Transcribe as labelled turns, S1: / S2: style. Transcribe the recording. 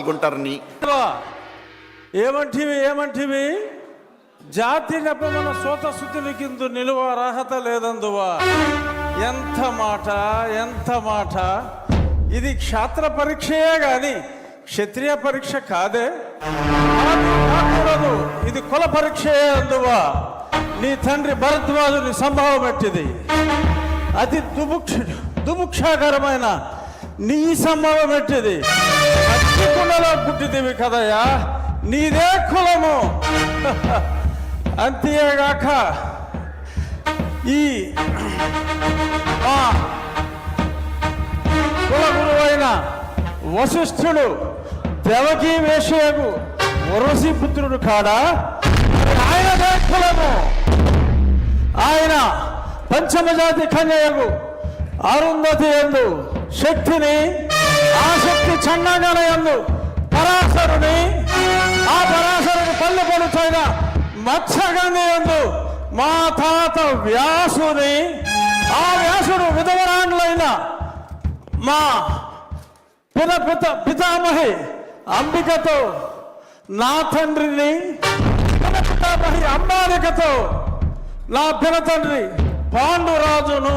S1: పాల్గొంటారని.
S2: ఏమంటివి ఏమంటివి? జాతి నెపమన సోత శుద్ధులకిందు నిలువ అర్హత లేదందువా? ఎంత మాట ఎంత మాట. ఇది క్షాత్ర పరీక్షయే గాని క్షత్రియ పరీక్ష కాదే. కాకూడదు. ఇది కుల పరీక్షయే అందువా? నీ తండ్రి భరద్వాజుని సంభావం ఎట్టిది? అతి దుభుక్ష దుభుక్షాకరమైన నీ సంభావం ఎట్టిది? అతి పుట్టిదివి కదయ్యా. నీదే కులము. అంతేగాక ఈ మా కుల గురువైన వశిష్ఠుడు దేవకీ వేషయకు వరసి పుత్రుడు కాడా? ఆయనదే కులము. ఆయన పంచమజాతి కన్యయకు అరుంధతి ఎందు శక్తిని ఆసక్తి శక్తి పరాశరుని ఆ పరాశరుని పళ్ళు పడుతైన మత్స్యగంగయందు మా తాత వ్యాసుని ఆ వ్యాసుడు విధవరాండ్లైన మా పిత పిత పితామహి అంబికతో నా తండ్రిని పితామహి అంబాలికతో నా పిన తండ్రి పాండురాజును